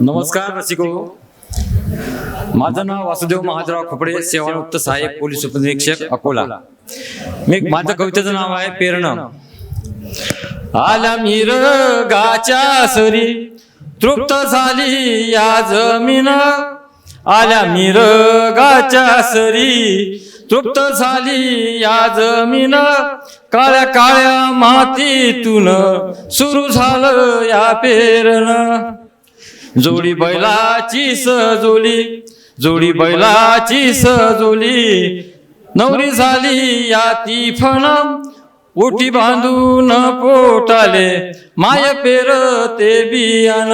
नमस्कार रसिको। माझं नाव वासुदेव महाजराव खोपडे सेवानिवृत्त सहाय्यक पोलीस उपनिरीक्षक अकोला। मी माझं कवितेचं नाव आहे पेरणं। आल्या मिरगाच्या सरी तृप्त झाली या जमीन। आल्या मिरगाच्या सरी तृप्त झाली या जमीन। काळ्या काळ्या मातीतून सुरू झालं या पेरणं। जोडी बैलाची सजोली जोडी बैलाची सजोली. नवरी झाली या ती फण ओटी बांधून पोटाले माय पेर ते बियाण.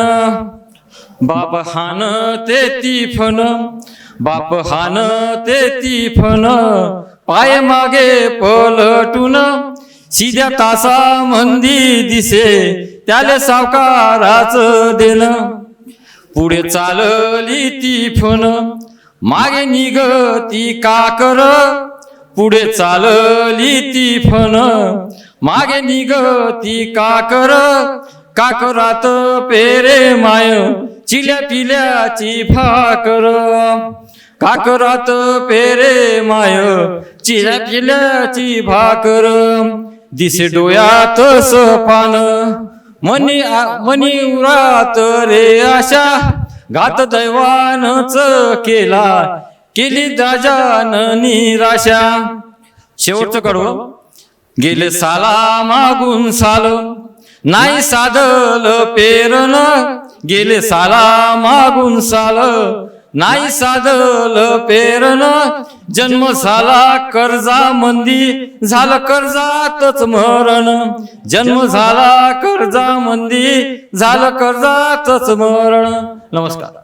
बाप हान ते ती फण बाप हान ते ती फण पाय मागे पलटून सिध्या तासा मंदी दिसे त्याले सावकाराच देणं. पुढे चालली ती फन. मागे निगती काकर पुढे चालली ती फन. मागे निगती काकर काकरात पेरे माय? चिल्या पिल्याची भाकर काकरात पेरे माय? चिल्या पिल्याची भाकर दिसे डोळ्यात पान मनी मनी उरात रे आशा घात दैवानच केला. केली दाजान निराशा. शेवटचं कडवं गेले साला मागून साल. नाही साधल पेरन. गेले साला. मागून साल. नाही साधल पेरन जन्म झाला कर्जा मंदी. झालं कर्जातच मरण. जन्म झाला कर्जा मंदी. झालं कर्जातच मरण. नमस्कार.